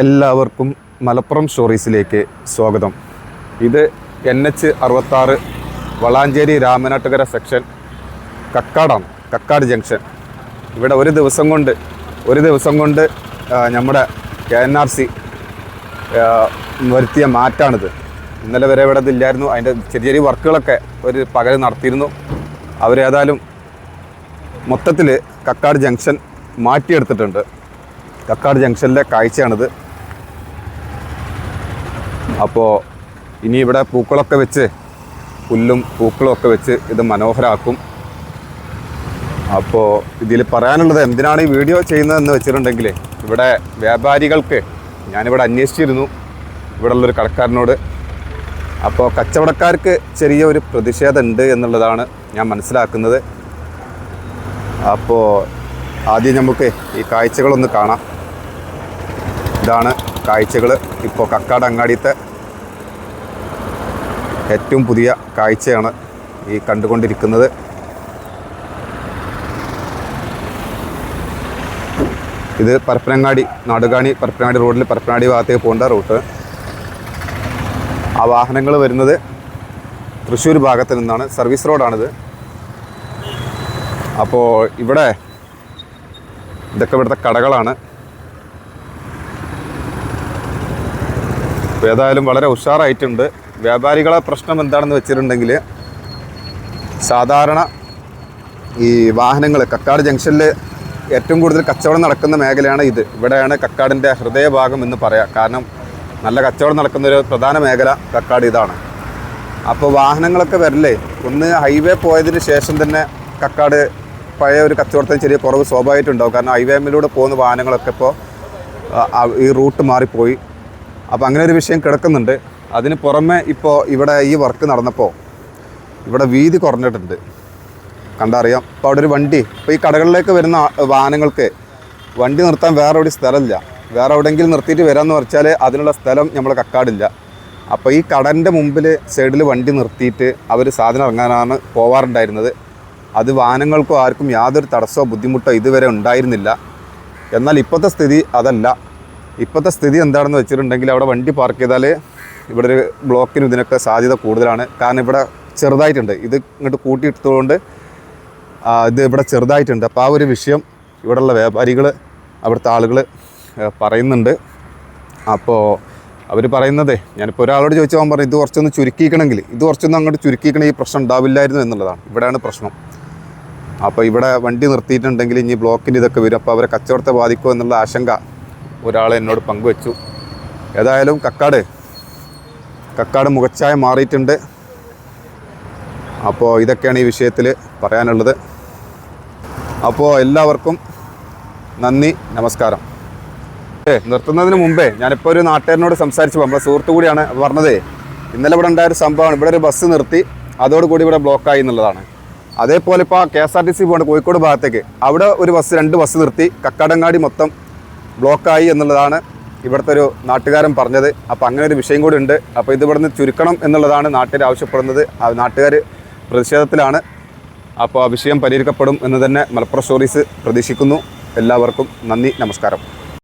എല്ലാവർക്കും മലപ്പുറം സ്റ്റോറീസിലേക്ക് സ്വാഗതം. ഇത് എൻ എച്ച് അറുപത്താറ് വളാഞ്ചേരി രാമനാട്ടുകര സെക്ഷൻ കക്കാടാണ് കക്കാട് ജംഗ്ഷൻ. ഇവിടെ ഒരു ദിവസം കൊണ്ട് ഒരു ദിവസം കൊണ്ട് നമ്മുടെ കെ എൻ ആർ സി വരുത്തിയ മാറ്റാണിത്. ഇന്നലെ വരെ ഇവിടെ ഇതില്ലായിരുന്നു. അതിന്റെ ചെറിയ ചെറിയ വർക്കുകളൊക്കെ ഒരു പകൽ നടത്തിയിരുന്നു. അവരേതായാലും മൊത്തത്തിൽ കക്കാട് ജംഗ്ഷൻ മാറ്റിയെടുത്തിട്ടുണ്ട്. കക്കാട് ജംഗ്ഷനിലെ കാഴ്ചയാണിത്. അപ്പോൾ ഇനി ഇവിടെ പൂക്കളൊക്കെ വെച്ച് പുല്ലും പൂക്കളും ഒക്കെ വെച്ച് ഇത് മനോഹരമാക്കും അപ്പോൾ ഇതിൽ പറയാനുള്ളത് എന്തിനാണ് ഈ വീഡിയോ ചെയ്യുന്നതെന്ന് വെച്ചിട്ടുണ്ടെങ്കിൽ ഇവിടെ വ്യാപാരികൾക്ക് ഞാനിവിടെ അന്വേഷിച്ചിരുന്നു. ഇവിടെ ഉള്ളൊരു കടക്കാരനോട്. അപ്പോൾ കച്ചവടക്കാർക്ക് ചെറിയ ഒരു പ്രതിഷേധം ഉണ്ട് എന്നുള്ളതാണ് ഞാൻ മനസ്സിലാക്കുന്നത്. അപ്പോൾ ആദ്യം നമുക്ക് ഈ കാഴ്ചകളൊന്ന് കാണാം. ഇതാണ് കാഴ്ചകൾ. ഇപ്പോൾ കക്കാട് അങ്ങാടിയത്തെ ഏറ്റവും പുതിയ കാഴ്ചയാണ് ഈ കണ്ടുകൊണ്ടിരിക്കുന്നത്. ഇത് പരപ്പനങ്ങാടി നാടുകാണി പരപ്പനങ്ങാടി റോഡിൽ പരപ്പനങ്ങാടി ഭാഗത്തേക്ക് പോകേണ്ട റൂട്ട്. ആ വാഹനങ്ങൾ വരുന്നത് തൃശ്ശൂർ ഭാഗത്ത് നിന്നാണ്. സർവീസ് റോഡാണിത്. അപ്പോൾ ഇവിടെ ഇതൊക്കെ ഇവിടുത്തെ കടകളാണ്. ഏതായാലും വളരെ ഉഷാറായിട്ടുണ്ട്. വ്യാപാരികളെ പ്രശ്നം എന്താണെന്ന് വെച്ചിട്ടുണ്ടെങ്കിൽ സാധാരണ ഈ വാഹനങ്ങൾ കക്കാട് ജംഗ്ഷനിൽ ഏറ്റവും കൂടുതൽ കച്ചവടം നടക്കുന്ന മേഖലയാണ് ഇത്. ഇവിടെയാണ് കക്കാടിന്റെ ഹൃദയഭാഗം എന്ന് പറയാം. കാരണം നല്ല കച്ചവടം നടക്കുന്ന ഒരു പ്രധാന മേഖല കക്കാട് ഇതാണ്. അപ്പോൾ വാഹനങ്ങളൊക്കെ വരില്ലേ? ഒന്ന് ഹൈവേ പോയതിന് ശേഷം തന്നെ കക്കാട് പഴയ ഒരു കച്ചവടത്തിന് ചെറിയ കുറവ് സ്വാഭാവികമായിട്ടുണ്ടാവും. കാരണം ഹൈവേമിലൂടെ പോകുന്ന വാഹനങ്ങളൊക്കെ ഇപ്പോൾ ഈ റൂട്ട് മാറിപ്പോയി. അപ്പോൾ അങ്ങനെ ഒരു വിഷയം കിടക്കുന്നുണ്ട്. അതിന് പുറമെ ഇപ്പോൾ ഇവിടെ ഈ വർക്ക് നടന്നപ്പോൾ ഇവിടെ വീതി കുറഞ്ഞിട്ടുണ്ട്. കണ്ടറിയാം. ഇപ്പോൾ അവിടെ ഒരു വണ്ടി ഇപ്പോൾ ഈ കടകളിലേക്ക് വരുന്ന വാഹനങ്ങൾക്ക് വണ്ടി നിർത്താൻ വേറെ ഒരു സ്ഥലമില്ല. വേറെ എവിടെയെങ്കിലും നിർത്തിയിട്ട് വരാമെന്ന് വെച്ചാൽ അതിനുള്ള സ്ഥലം നമ്മൾ കക്കാടില്ല. അപ്പോൾ ഈ കടന്റെ മുമ്പിൽ സൈഡിൽ വണ്ടി നിർത്തിയിട്ട് അവർ സാധനം ഇറങ്ങാനാണ് പോവാറുണ്ടായിരുന്നത്. അത് വാഹനങ്ങൾക്കോ ആർക്കും യാതൊരു തടസ്സമോ ബുദ്ധിമുട്ടോ ഇതുവരെ ഉണ്ടായിരുന്നില്ല. എന്നാൽ ഇപ്പോഴത്തെ സ്ഥിതി അതല്ല. ഇപ്പോഴത്തെ സ്ഥിതി എന്താണെന്ന് വെച്ചിട്ടുണ്ടെങ്കിൽ അവിടെ വണ്ടി പാർക്ക് ചെയ്താൽ ഇവിടെ ഒരു ബ്ലോക്കിനും ഇതിനൊക്കെ സാധ്യത കൂടുതലാണ്. കാരണം ഇവിടെ ചെറുതായിട്ടുണ്ട്. ഇത് ഇങ്ങോട്ട് കൂട്ടിയിട്ടതുകൊണ്ട് ഇത് ഇവിടെ ചെറുതായിട്ടുണ്ട്. അപ്പോൾ ആ ഒരു വിഷയം ഇവിടെയുള്ള വ്യാപാരികൾ അവിടുത്തെ ആളുകൾ പറയുന്നുണ്ട്. അപ്പോൾ അവർ പറയുന്നത് ഞാനിപ്പോൾ ഒരാളോട് ചോദിച്ചാൽ പറഞ്ഞു ഇത് കുറച്ചൊന്ന് ചുരുക്കിക്കണമെങ്കിൽ ഇത് കുറച്ചൊന്ന് അങ്ങോട്ട് ചുരുക്കിക്കണമെങ്കിൽ ഈ പ്രശ്നം ഉണ്ടാവില്ലായിരുന്നു എന്നുള്ളതാണ്. ഇവിടെയാണ് പ്രശ്നം. അപ്പോൾ ഇവിടെ വണ്ടി നിർത്തിയിട്ടുണ്ടെങ്കിൽ ഇനി ബ്ലോക്കിന്റെ ഇതൊക്കെ വരും. അപ്പോൾ അവരെ കച്ചവടത്തെ ബാധിക്കുമോ എന്നുള്ള ആശങ്ക ഒരാൾ എന്നോട് പങ്കുവച്ചു. ഏതായാലും കക്കാട് കക്കാട് മുഖച്ചായ മാറിയിട്ടുണ്ട്. അപ്പോൾ ഇതൊക്കെയാണ് ഈ വിഷയത്തിൽ പറയാനുള്ളത്. അപ്പോൾ എല്ലാവർക്കും നന്ദി നമസ്കാരം. ഏ നിർത്തുന്നതിന് മുമ്പേ ഞാനിപ്പോൾ ഒരു നാട്ടുകാരനോട് സംസാരിച്ചു നമ്മുടെ സുഹൃത്തു കൂടിയാണ് പറഞ്ഞതേ ഇന്നലെ ഇവിടെ ഉണ്ടായ ഒരു സംഭവമാണ്. ഇവിടെ ഒരു ബസ് നിർത്തി അതോടുകൂടി ഇവിടെ ബ്ലോക്കായി എന്നുള്ളതാണ്. അതേപോലെ ഇപ്പോൾ K S R T C പോകേണ്ട കോഴിക്കോട് ഭാഗത്തേക്ക്. അവിടെ ഒരു ബസ് രണ്ട് ബസ് നിർത്തി. കക്കാടങ്ങാടി മൊത്തം ബ്ലോക്കായി എന്നുള്ളതാണ് ഇവിടുത്തെ ഒരു നാട്ടുകാരൻ പറഞ്ഞത്. അപ്പോൾ അങ്ങനെ ഒരു വിഷയം കൂടി ഉണ്ട്. അപ്പോൾ ഇത് ഇവിടുന്ന് ചുരുക്കണം എന്നുള്ളതാണ് നാട്ടുകാർ ആവശ്യപ്പെടുന്നത്. ആ നാട്ടുകാർ പ്രതിഷേധത്തിലാണ്. അപ്പോൾ ആ വിഷയം പരിഹരിക്കപ്പെടും എന്ന് തന്നെ മലപ്പുറം സ്റ്റോറീസ് പ്രതീക്ഷിക്കുന്നു. എല്ലാവർക്കും നന്ദി നമസ്കാരം.